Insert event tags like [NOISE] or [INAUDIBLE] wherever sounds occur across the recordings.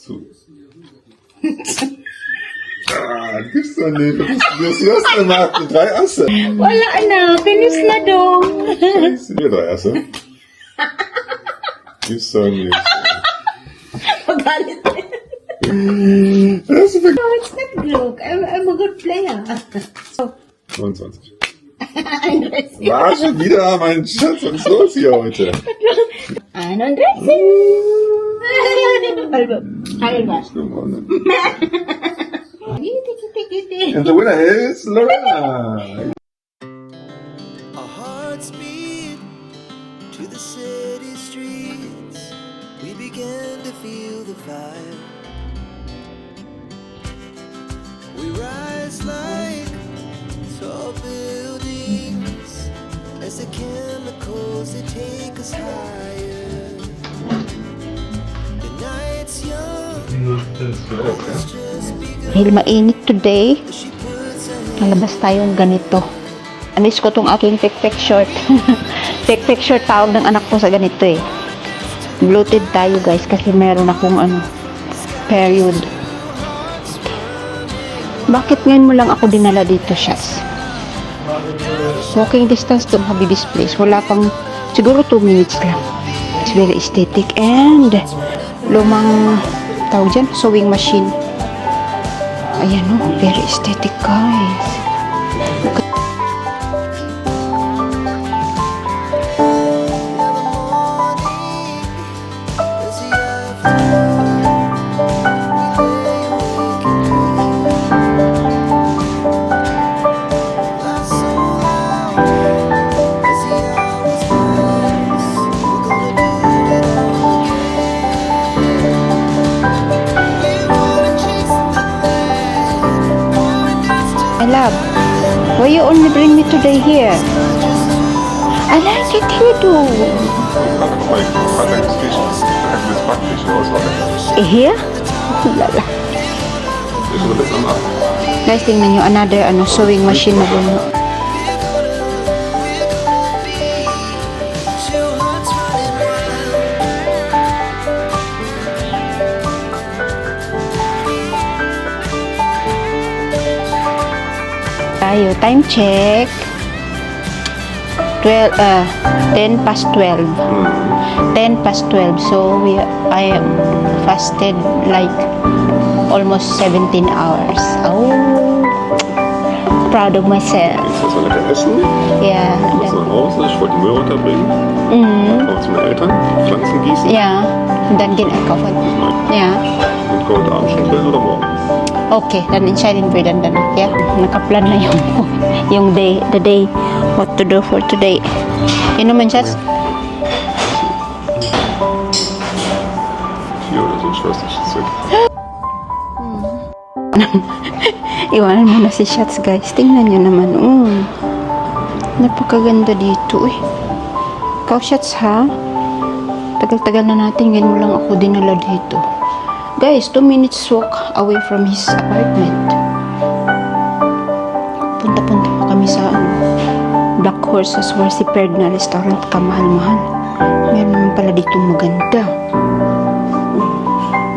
zu. Ah, gibst du nicht. Was hast du hast das gemacht? Drei Asse. Walla, Anna, bin ich mal dumm. Gibst du Hier drei Asse. Gibt's doch nicht. Das ist nicht genug. I'm, I'm a good player. 29. War schon wieder, mein Schatz, was ist los hier heute? 31. And the winner is Lorena. [LAUGHS] Our hearts beat to the city streets. We began to feel the fire. We rise like tall buildings as the chemicals they take us higher. Dahil mainit today, Nalabas tayong ganito. Anis ko tong aking tek-tek short. [LAUGHS] tek-tek short tawag ng anak ko sa ganito eh. Bloated tayo guys kasi meron akong ano, period. Bakit ngayon mo lang ako dinala dito, Shaz? Walking distance to Habibis Place. Wala pang, siguro 2 minutes lang. It's very aesthetic and lumang tawag dyan, sewing machine. Ayan o, very aesthetic guys. Love, why you only bring me today here? I like it here too. Here? Lala. Guys, tingnan nyo, another ano, sewing machine na buno. Tayo, time check. 12, uh, 10 past 12. 10 past 12. So, we, I am fasted like almost 17 hours. Oh, proud of myself. Jetzt erstmal lecker essen. Yeah. Kurz nach Hause. Ich wollte die Müll runterbringen. Mhm. Auch zu meinen Eltern. Pflanzen gießen. Yeah. Und dann gehen einkaufen. Yeah. Abend schon grillen oder morgen? Okay, dann entscheiden wir dann dann. Yeah. Nakaplan na yung [LAUGHS] yung day, the day, what to do for today. Nicht. Das ist Iwanan mo na si Shots, guys. Tingnan nyo naman. Mm. Napakaganda dito, eh. Ikaw, Shots, ha? Tagal-tagal na natin. Ngayon mo lang ako dinala dito. Guys, 2 minutes walk away from his apartment. Punta-punta pa kami sa ano, Black Horses where si Perd na restaurant kamahal-mahal. Meron naman pala dito maganda.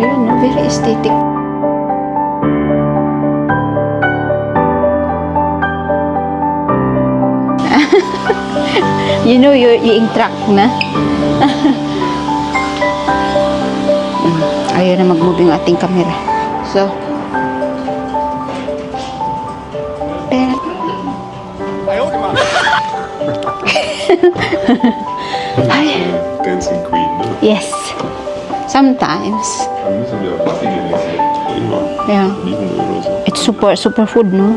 Ayun, no? very aesthetic. [LAUGHS] You know, you're being tracked na. Ayaw na mag-move yung ating camera. So, pero, [LAUGHS] Ay, Dancing Queen, ne? yes. Sometimes. Yeah. It's super, super food, no?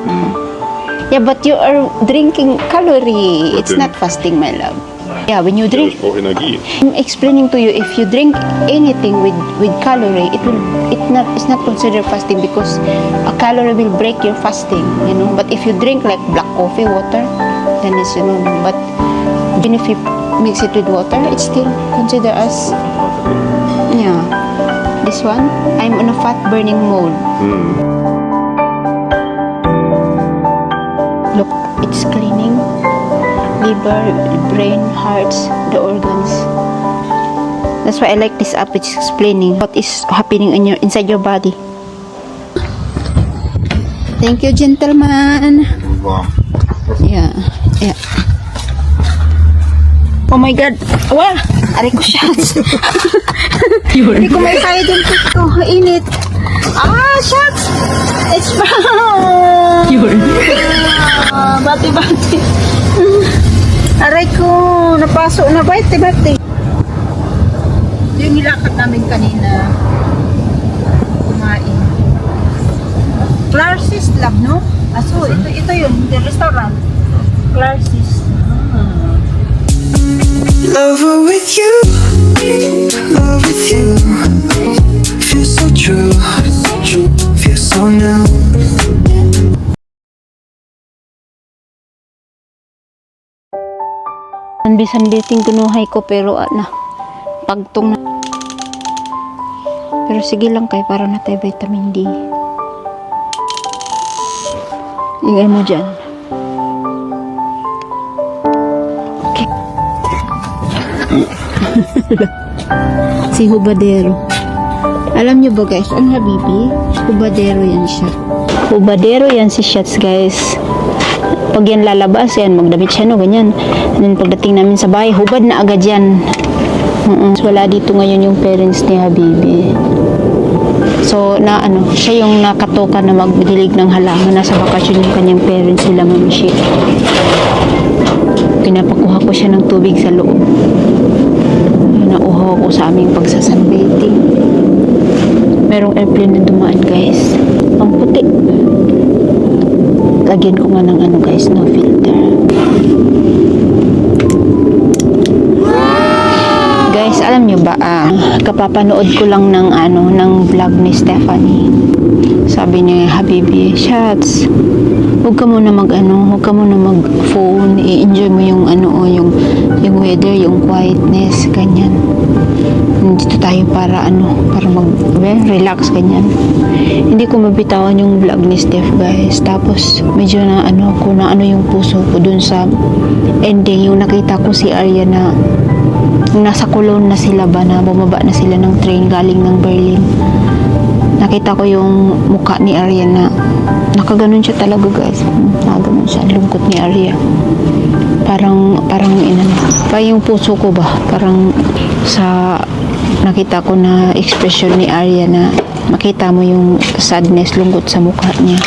Yeah, but you are drinking calorie. It's not fasting, my love. Yeah, when you drink Energie. I'm explaining to you if you drink anything with with calorie it will it not it's not considered fasting because a calorie will break your fasting you know but if you drink like black coffee water then it's you know but even if you mix it with water it's still considered as yeah this one I'm on a fat burning mode Hm. look it's cleaning liver, brain, hearts, the organs. That's why I like this app which is explaining what is happening in your inside your body. Thank you, gentleman. Wow. Yeah, yeah. Oh my God. Wah! Aray ko shots. [LAUGHS] Hindi ko may kaya din ko. Init. Ah, shots! It's [LAUGHS] from... Yun. Ah, bati-bati. Aray ko. Napasok na bati-bati. Yung Bisan biting kunuhay ko pero ah, na pagtong na. Pero sige lang kay para na tayo vitamin D. Ingay mo dyan. Okay. [LAUGHS] si Hubadero. Alam nyo ba guys, ang habibi, Hubadero yan siya. Hubadero yan si Shots guys pag yan lalabas yan, magdamit siya no, ganyan. And then pagdating namin sa bahay, hubad na agad yan. Mm-mm. So, wala dito ngayon yung parents ni Habibi. So, na ano, siya yung nakatoka na magdilig ng halaman. Nasa bakasyon yung kanyang parents nila, Ma'am Shi. Pinapakuha ko siya ng tubig sa loob. Nauhaw ko sa aming pagsasunbathing. Merong airplane na dumaan, guys. Lagyan ko nga ng ano guys, no filter. Guys, alam nyo ba, ah, kapapanood ko lang ng ano, ng vlog ni Stephanie. Sabi niya, Habibi, shots. Huwag ka muna mag ano, huwag ka muna mag phone, i-enjoy mo yung ano, oh, yung yung weather, yung quietness, ganyan. Tayo para ano, para mag well, relax ganyan. Hindi ko mabitawan yung vlog ni Steph guys. Tapos medyo na ano ko na ano yung puso ko dun sa ending yung nakita ko si Arya na nasa kulon na sila ba na bumaba na sila ng train galing ng Berlin. Nakita ko yung mukha ni Arya na nakaganon siya talaga guys. Nakaganon siya. Lungkot ni Arya. Parang, parang inan. Pa yung puso ko ba? Parang sa nakita ko na expression ni Arya na makita mo yung sadness, lungkot sa mukha niya.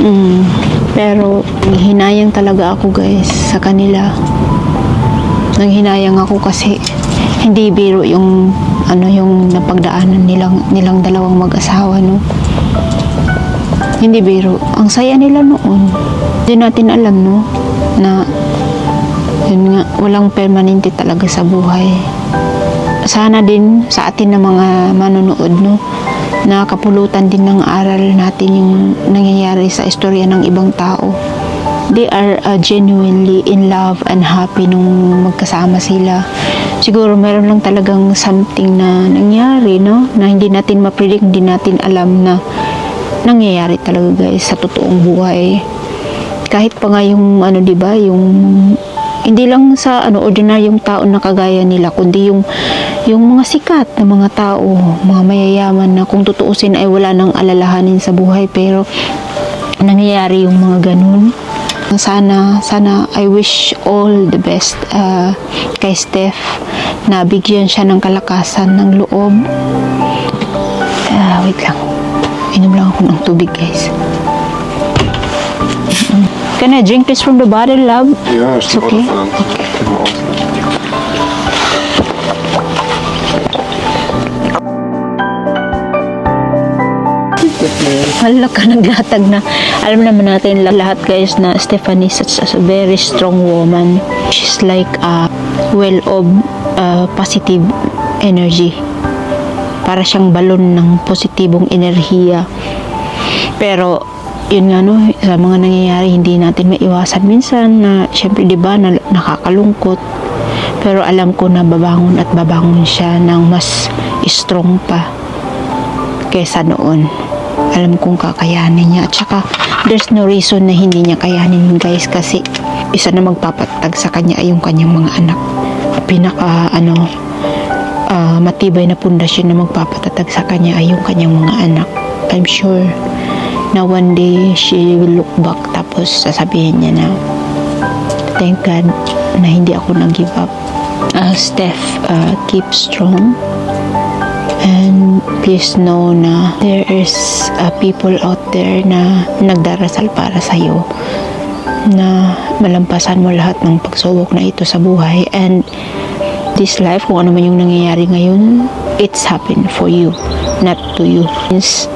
Mm, pero hinayang talaga ako guys sa kanila. Nanghinayang ako kasi hindi biro yung ano yung napagdaanan nilang nilang dalawang mag-asawa no. Hindi biro. Ang saya nila noon. Hindi natin alam no na yun nga, walang permanente talaga sa buhay. Sana din sa atin na mga manonood no na kapulutan din ng aral natin yung nangyayari sa istorya ng ibang tao. They are uh, genuinely in love and happy nung magkasama sila. Siguro meron lang talagang something na nangyari, no? Na hindi natin mapredict, hindi natin alam na nangyayari talaga guys sa totoong buhay. Kahit pa nga yung ano 'di ba, yung hindi lang sa ano ordinaryong tao na kagaya nila kundi yung yung mga sikat na mga tao, mga mayayaman na kung tutuusin ay wala nang alalahanin sa buhay pero nangyayari yung mga ganun. Sana, sana I wish all the best uh, kay Steph na bigyan siya ng kalakasan ng loob. Ah, wait lang. Inom lang ako ng tubig, guys. Can I drink this from the bottle, love? Ja, It's okay. okay. Hala ka naglatag na. Alam naman natin la- lahat guys na Stephanie is such a very strong woman. She's like a well of uh, positive energy. Para siyang balon ng positibong enerhiya. Pero yun nga no, sa mga nangyayari hindi natin maiwasan minsan na syempre 'di ba na, nakakalungkot. Pero alam ko na babangon at babangon siya ng mas strong pa kesa noon. Alam kong kakayanin niya. At saka, there's no reason na hindi niya kayanin guys kasi isa na magpapatag sa kanya ay yung kanyang mga anak. Pinaka ano ah, matibay na pundasyon na magpapatatag sa kanya ay yung kanyang mga anak. I'm sure na one day she will look back tapos sasabihin niya na thank God na hindi ako nag-give up. Uh, Steph, uh, keep strong. And please know na there is uh, people out there na nagdarasal para sa iyo na malampasan mo lahat ng pagsubok na ito sa buhay and this life kung ano man yung nangyayari ngayon it's happened for you not to you Means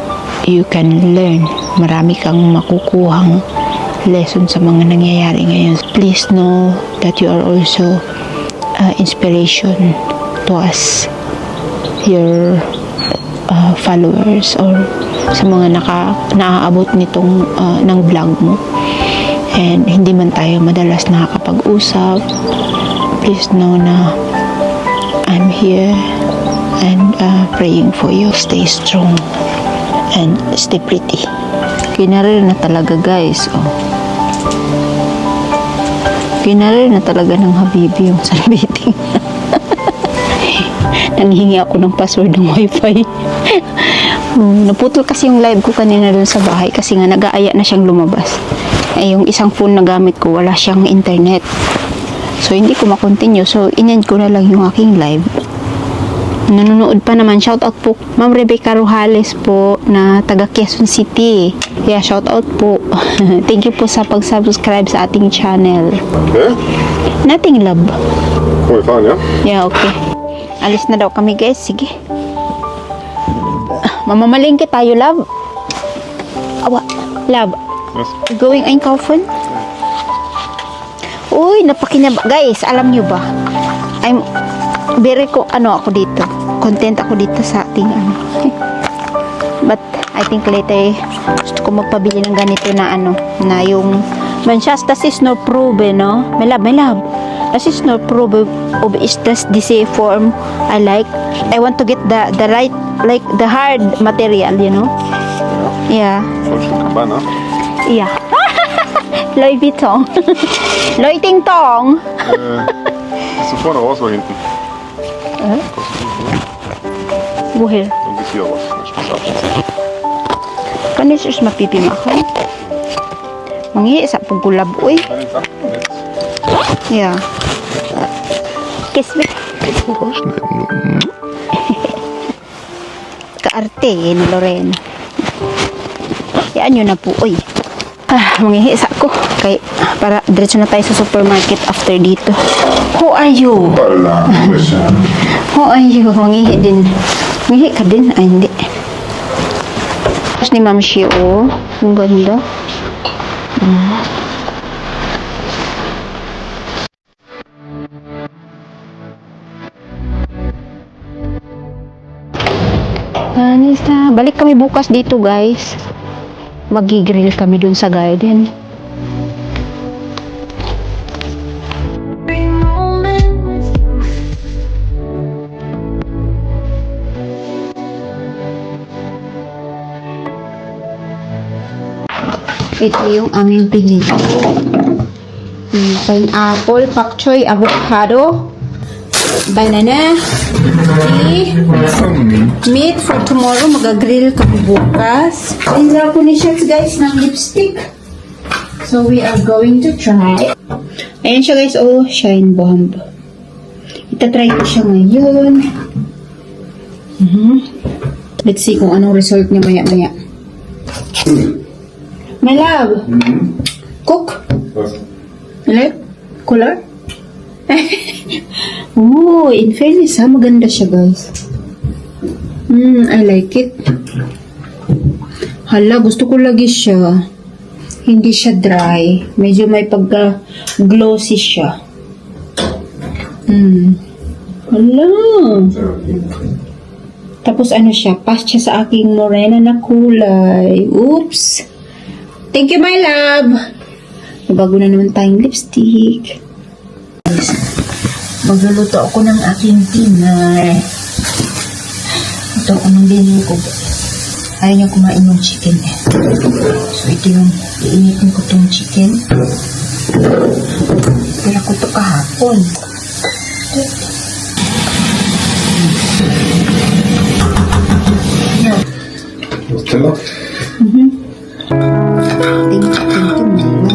you can learn marami kang makukuhang lesson sa mga nangyayari ngayon. Please know that you are also uh, inspiration to us your uh, followers or sa mga naka, naaabot nitong uh, ng vlog mo. And hindi man tayo madalas nakakapag-usap please know na I'm here and uh, praying for you. Stay strong and stay pretty kinarir na talaga guys oh kinarir na talaga ng habibi yung salbiting [LAUGHS] Nanghingi ako ng password ng wifi. Hmm, [LAUGHS] naputol kasi yung live ko kanina doon sa bahay kasi nga nag-aaya na siyang lumabas. Eh, yung isang phone na gamit ko, wala siyang internet. So, hindi ko makontinue. So, in-end ko na lang yung aking live. Nanonood pa naman. Shout out po. Ma'am Rebecca Rojales po na taga Quezon City. Yeah, shout out po. [LAUGHS] Thank you po sa pag-subscribe sa ating channel. Okay? Nothing love. We're fine, yeah? Yeah, okay. Alis na daw kami, guys. Sige. Ah, Mamamalingki tayo, love. Awa, love. Yes. Going einkaufen? Uy, napakinab... Guys, alam nyo ba? I'm very ko... Ano ako dito? Content ako dito sa ating ano. [LAUGHS] But, I think later, gusto ko magpabili ng ganito na ano, na yung... Manchas, das is no probe, no? My love, my love. Das is no probe of is das diese form I like. I want to get the the right, like the hard material, you know? Yeah. Cabana. Ja. Louis Vuitton. Louis Ting Tong. Äh, bist du vorne raus oder hinten? Woher? Dann gehst du hier raus. Dann Spaß ab. Kan is mapipimakan. Mangi sa pagulab uy. Bei den Sachen jetzt. Yeah. Kiss me. [LAUGHS] Kaarte eh, ni Loren. Yan yun na po, uy. Ah, mangihi sa ko. Kay, para diretso na tayo sa supermarket after dito. Who are you? Hoppala, Are you? Mangihi din. Mangihi ka din? Ay, hindi. Tapos ni Ma'am Shi, oh. Ang ganda. Mm. Anis na. Balik kami bukas dito, guys. Magigrill kami dun sa garden. Ito yung aming pinili. Mm, pineapple, pak choy, avocado, banana, tea, meat for tomorrow. Mag-grill kami bukas. Tinla ko ni Chefs guys ng lipstick. So we are going to try. Ayan siya guys, oh, shine bomb. Itatry ko siya ngayon. Mhm. Let's see kung anong result niya maya-maya. My love, cook. Was? Like, color? [LAUGHS] oh, in fairness ha, maganda siya guys. Hmm, I like it. Hala, gusto ko lagi siya. Hindi siya dry. Medyo may pagka glossy siya. Hmm. Hala. Tapos ano siya, pass siya sa aking morena na kulay. Oops. Thank you, my love. Bago na naman tayong lipstick. Magluluto ako ng aking dinner. Ito ang binili ko. Ayaw niya kumain ng chicken eh. So, ito yung iinitin ko tong chicken. Pila ko to kahapon. Nutella? Thank you, thank you, Mama.